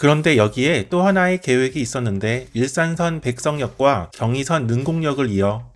그런데 여기에 또 하나의 계획이 있었는데 일산선 백성역과 경의선 능곡역을 이어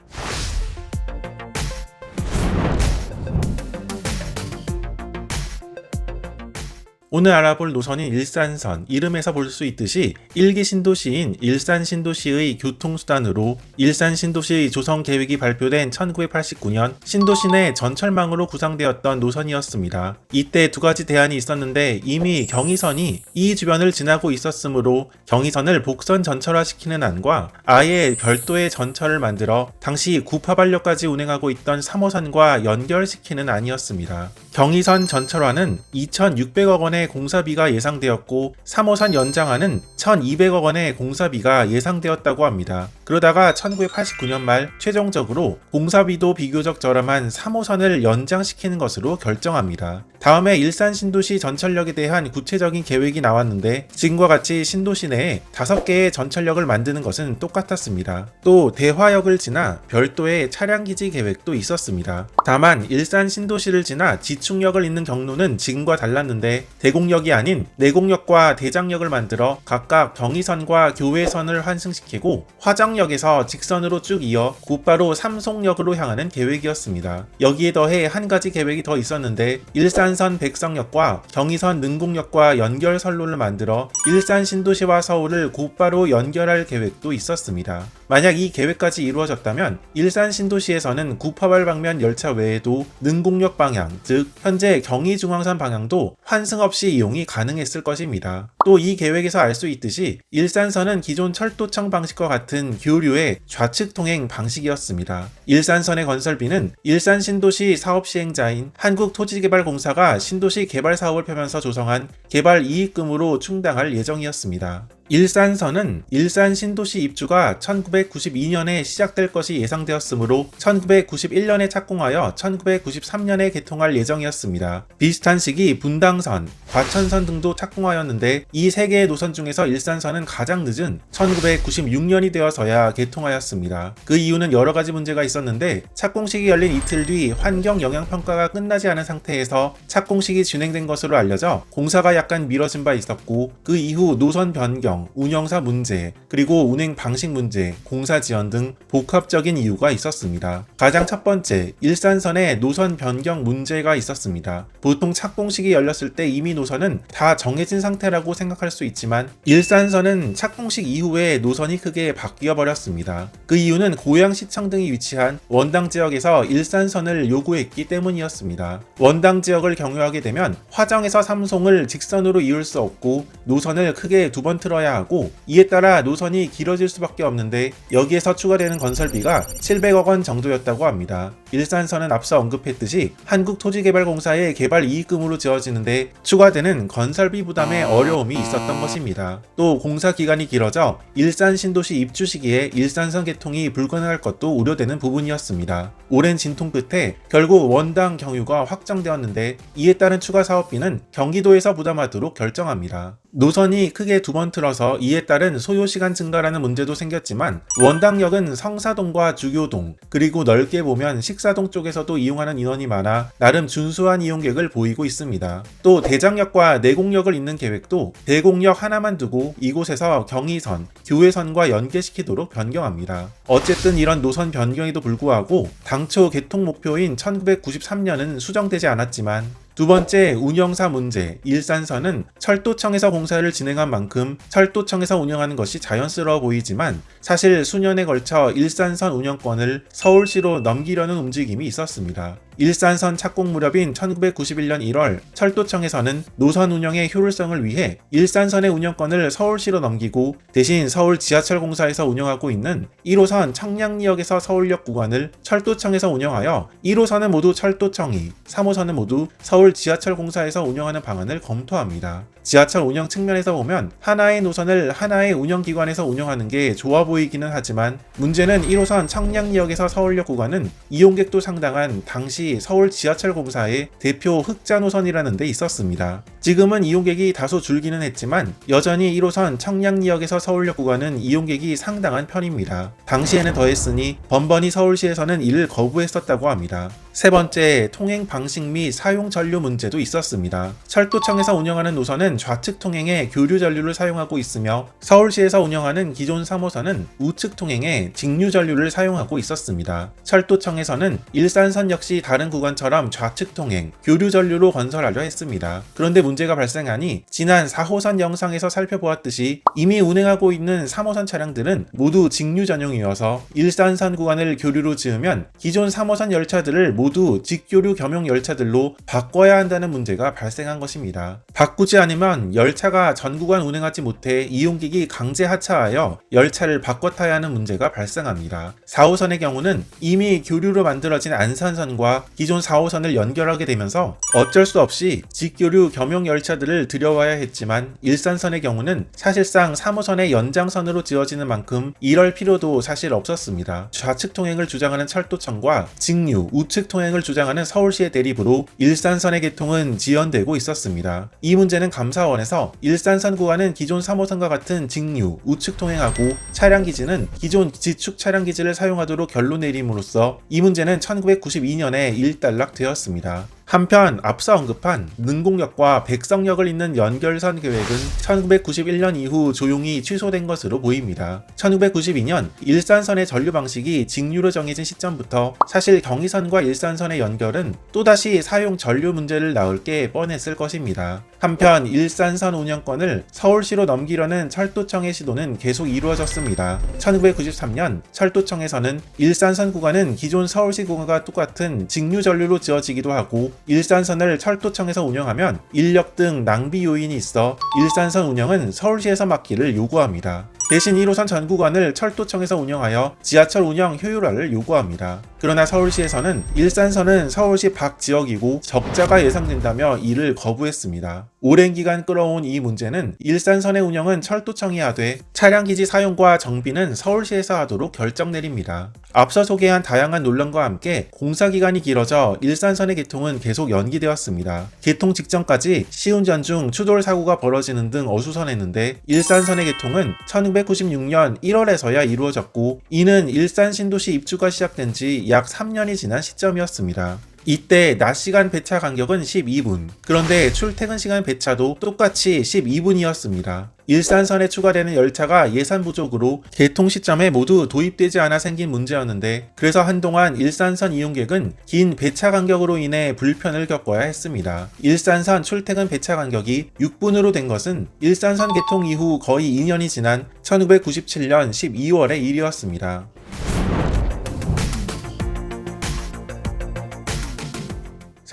오늘 알아볼 노선인 일산선 이름에서 볼 수 있듯이 일기 신도시인 일산 신도시의 교통수단으로 일산 신도시 조성 계획이 발표된 1989년 신도시 내 전철망으로 구상되었던 노선이었습니다. 이때 두 가지 대안이 있었는데 이미 경의선이 이 주변을 지나고 있었으므로 경의선을 복선 전철화시키는 안과 아예 별도의 전철을 만들어 당시 구파발역까지 운행하고 있던 3호선과 연결시키는 안이었습니다. 경의선 전철화는 2,600억 원의 공사비가 예상되었고 3호선 연장안은 1,200억 원의 공사비가 예상되었다고 합니다. 그러다가 1989년 말 최종적으로 공사비도 비교적 저렴한 3호선을 연장시키는 것으로 결정합니다. 다음에 일산 신도시 전철역에 대한 구체적인 계획이 나왔는데 지금과 같이 신도시 내에 5개의 전철역을 만드는 것은 똑같았습니다. 또 대화역을 지나 별도의 차량기지 계획도 있었습니다. 다만 일산 신도시를 지나 지축역을 잇는 경로는 지금과 달랐는데 대곡역이 아닌 내곡역과 대장역을 만들어 각각 경의선과 교외선을 환승시키고 화정역에서 직선으로 쭉 이어 곧바로 삼송역으로 향하는 계획이었습니다. 여기에 더해 한 가지 계획이 더 있었는데 일산 선 백성역과 경의선 능곡역과 연결 선로를 만들어 일산 신도시와 서울을 곧바로 연결할 계획도 있었습니다. 만약 이 계획까지 이루어졌다면 일산 신도시에서는 구파발 방면 열차 외에도 능곡역 방향, 즉 현재 경의중앙선 방향도 환승 없이 이용이 가능했을 것입니다. 또 이 계획에서 알 수 있듯이 일산선은 기존 철도청 방식과 같은 교류의 좌측 통행 방식이었습니다. 일산선의 건설비는 일산 신도시 사업 시행자인 한국토지개발공사가 신도시 개발 사업을 펴면서 조성한 개발 이익금으로 충당할 예정이었습니다. 일산선은 일산 신도시 입주가 1992년에 시작될 것이 예상되었으므로 1991년에 착공하여 1993년에 개통할 예정이었습니다. 비슷한 시기 분당선, 과천선 등도 착공하였는데 이 세 개의 노선 중에서 일산선은 가장 늦은 1996년이 되어서야 개통하였습니다. 그 이유는 여러 가지 문제가 있었는데 착공식이 열린 이틀 뒤 환경 영향 평가가 끝나지 않은 상태에서 착공식이 진행된 것으로 알려져 공사가 약간 미뤄진 바 있었고 그 이후 노선 변경, 운영사 문제, 그리고 운행 방식 문제, 공사 지연 등 복합적인 이유가 있었습니다. 가장 첫 번째, 일산선에 노선 변경 문제가 있었습니다. 보통 착공식이 열렸을 때 이미 노선은 다 정해진 상태라고 생각할 수 있지만 일산선은 착공식 이후에 노선이 크게 바뀌어 버렸습니다. 그 이유는 고양시청 등이 위치한 원당 지역에서 일산선을 요구했기 때문이었습니다. 원당 지역을 경유하게 되면 화정에서 삼송을 직선으로 이을 수 없고 노선을 크게 두 번 틀어야 하고 이에 따라 노선이 길어질 수밖에 없는데 여기에서 추가되는 건설비가 700억 원 정도였다고 합니다. 일산선은 앞서 언급했듯이 한국토지개발공사의 개발 이익금으로 지어지는데 추가되는 건설비 부담에 어려움이 있었던 것입니다. 또 공사 기간이 길어져 일산 신도시 입주 시기에 일산선 개통이 불가능할 것도 우려되는 부분이었습니다. 오랜 진통 끝에 결국 원당 경유가 확정되었는데 이에 따른 추가 사업비는 경기도에서 부담하도록 결정합니다. 노선이 크게 두 번 틀어서 이에 따른 소요시간 증가라는 문제도 생겼지만 원당역은 성사동과 주교동 그리고 넓게 보면 식사동 쪽에서도 이용하는 인원이 많아 나름 준수한 이용객을 보이고 있습니다. 또 대장역과 내곡역을 잇는 계획도 대곡역 하나만 두고 이곳에서 경의선, 교외선과 연계시키도록 변경합니다. 어쨌든 이런 노선 변경에도 불구하고 당초 개통 목표인 1993년은 수정되지 않았지만 두 번째 운영사 문제. 일산선은 철도청에서 공사를 진행한 만큼 철도청에서 운영하는 것이 자연스러워 보이지만 사실 수년에 걸쳐 일산선 운영권을 서울시로 넘기려는 움직임이 있었습니다. 일산선 착공 무렵인 1991년 1월 철도청에서는 노선 운영의 효율성을 위해 일산선의 운영권을 서울시로 넘기고 대신 서울 지하철공사에서 운영하고 있는 1호선 청량리역에서 서울역 구간을 철도청에서 운영하여 1호선은 모두 철도청이, 3호선은 모두 서울 지하철공사에서 운영하는 방안을 검토합니다. 지하철 운영 측면에서 보면 하나의 노선을 하나의 운영기관에서 운영하는 게 좋아 보이기는 하지만 문제는 1호선 청량리역에서 서울역 구간은 이용객도 상당한 당시 서울 지하철공사의 대표 흑자 노선이라는 데 있었습니다. 지금은 이용객이 다소 줄기는 했지만 여전히 1호선 청량리역에서 서울역 구간은 이용객이 상당한 편입니다. 당시에는 더했으니 번번이 서울시에서는 이를 거부했었다고 합니다. 세 번째, 통행 방식 및 사용 전류 문제도 있었습니다. 철도청에서 운영하는 노선은 좌측 통행에 교류 전류를 사용하고 있으며 서울시에서 운영하는 기존 3호선은 우측 통행에 직류 전류를 사용하고 있었습니다. 철도청에서는 일산선 역시 다른 구간처럼 좌측 통행, 교류 전류로 건설하려 했습니다. 그런데 문제가 발생하니 지난 4호선 영상에서 살펴보았듯이 이미 운행하고 있는 3호선 차량들은 모두 직류 전용이어서 일산선 구간을 교류로 지으면 기존 3호선 열차들을 모두 직교류 겸용 열차들로 바꿔야 한다는 문제가 발생한 것입니다. 바꾸지 않으면 열차가 전 구간 운행하지 못해 이용객이 강제 하차하여 열차를 바꿔 타야 하는 문제가 발생합니다. 4호선의 경우는 이미 교류로 만들어진 안산선과 기존 4호선을 연결하게 되면서 어쩔 수 없이 직교류 겸용 열차들을 들여와야 했지만 일산선의 경우는 사실상 3호선의 연장선으로 지어지는 만큼 이럴 필요도 사실 없었습니다. 좌측 통행을 주장하는 철도청과 직류, 우측 통행을 주장하는 서울시의 대립으로 일산선의 개통은 지연되고 있었습니다. 이 문제는 감사원에서 일산선 구간은 기존 3호선과 같은 직류, 우측 통행하고 차량 기지는 기존 지축 차량 기지를 사용하도록 결론 내림으로써 이 문제는 1992년에 일단락되었습니다. 한편 앞서 언급한 능곡역과 백성역을 잇는 연결선 계획은 1991년 이후 조용히 취소된 것으로 보입니다. 1992년 일산선의 전류 방식이 직류로 정해진 시점부터 사실 경의선과 일산선의 연결은 또다시 사용 전류 문제를 낳을 게 뻔했을 것입니다. 한편 일산선 운영권을 서울시로 넘기려는 철도청의 시도는 계속 이루어졌습니다. 1993년 철도청에서는 일산선 구간은 기존 서울시 구간과 똑같은 직류 전류로 지어지기도 하고 일산선을 철도청에서 운영하면 인력 등 낭비 요인이 있어 일산선 운영은 서울시에서 맡기를 요구합니다. 대신 1호선 전 구간을 철도청에서 운영하여 지하철 운영 효율화를 요구합니다. 그러나 서울시에서는 일산선은 서울시 밖 지역이고 적자가 예상된다며 이를 거부했습니다. 오랜 기간 끌어온 이 문제는 일산선의 운영은 철도청이 하되 차량기지 사용과 정비는 서울시에서 하도록 결정 내립니다. 앞서 소개한 다양한 논란과 함께 공사 기간이 길어져 일산선의 개통은 계속 연기되었습니다. 개통 직전까지 시운전 중 추돌 사고가 벌어지는 등 어수선했는데 일산선의 개통은 1996년 1월에서야 이루어졌고 이는 일산 신도시 입주가 시작된 지 약 3년이 지난 시점이었습니다. 이때 낮 시간 배차 간격은 12분. 그런데 출퇴근 시간 배차도 똑같이 12분이었습니다. 일산선에 추가되는 열차가 예산 부족으로 개통 시점에 모두 도입되지 않아 생긴 문제였는데 그래서 한동안 일산선 이용객은 긴 배차 간격으로 인해 불편을 겪어야 했습니다. 일산선 출퇴근 배차 간격이 6분으로 된 것은 일산선 개통 이후 거의 2년이 지난 1997년 12월의 일이었습니다.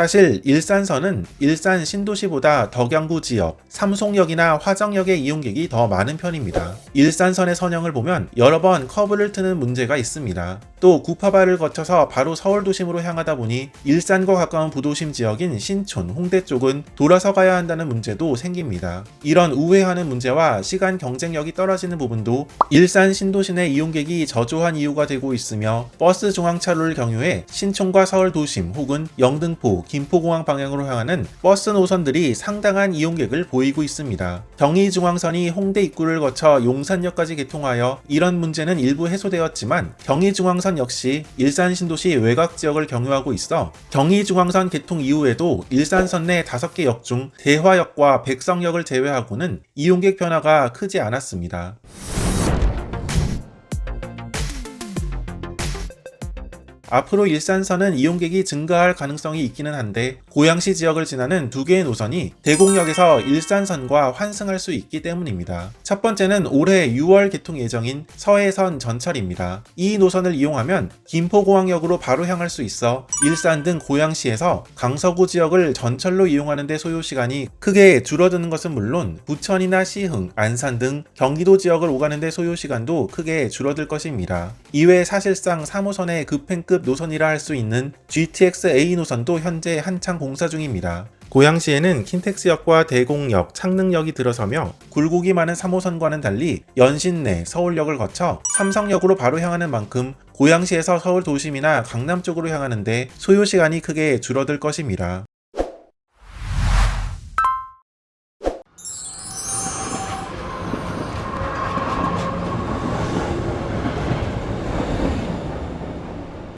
사실 일산선은 일산 신도시보다 덕양구 지역, 삼송역이나 화정역의 이용객이 더 많은 편입니다. 일산선의 선형을 보면 여러 번 커브를 트는 문제가 있습니다. 또 구파발을 거쳐서 바로 서울 도심으로 향하다 보니 일산과 가까운 부도심 지역인 신촌, 홍대 쪽은 돌아서 가야 한다는 문제도 생깁니다. 이런 우회하는 문제와 시간 경쟁력이 떨어지는 부분도 일산 신도시 내 이용객이 저조한 이유가 되고 있으며 버스 중앙차로를 경유해 신촌과 서울 도심 혹은 영등포, 김포공항 방향으로 향하는 버스 노선들이 상당한 이용객을 보이고 있습니다. 경의중앙선이 홍대 입구를 거쳐 용산역까지 개통하여 이런 문제는 일부 해소되었지만 경의중앙선 역시 일산 신도시 외곽 지역을 경유하고 있어 경의중앙선 개통 이후에도 일산선 내 5개 역 중 대화역과 백성역을 제외하고는 이용객 변화가 크지 않았습니다. 앞으로 일산선은 이용객이 증가할 가능성이 있기는 한데 고양시 지역을 지나는 두 개의 노선이 대곡역에서 일산선과 환승할 수 있기 때문입니다. 첫 번째는 올해 6월 개통 예정인 서해선 전철입니다. 이 노선을 이용하면 김포공항역으로 바로 향할 수 있어 일산 등 고양시에서 강서구 지역을 전철로 이용하는 데 소요 시간이 크게 줄어드는 것은 물론 부천이나 시흥, 안산 등 경기도 지역을 오가는 데 소요 시간도 크게 줄어들 것입니다. 이외에 사실상 3호선의 급행급 노선이라 할 수 있는 GTX A 노선도 현재 한창 공사 중입니다. 고양시에는 킨텍스역과 대곡역, 창릉역이 들어서며 굴곡이 많은 3호선과는 달리 연신내, 서울역을 거쳐 삼성역으로 바로 향하는 만큼 고양시에서 서울 도심이나 강남 쪽으로 향하는데 소요 시간이 크게 줄어들 것입니다.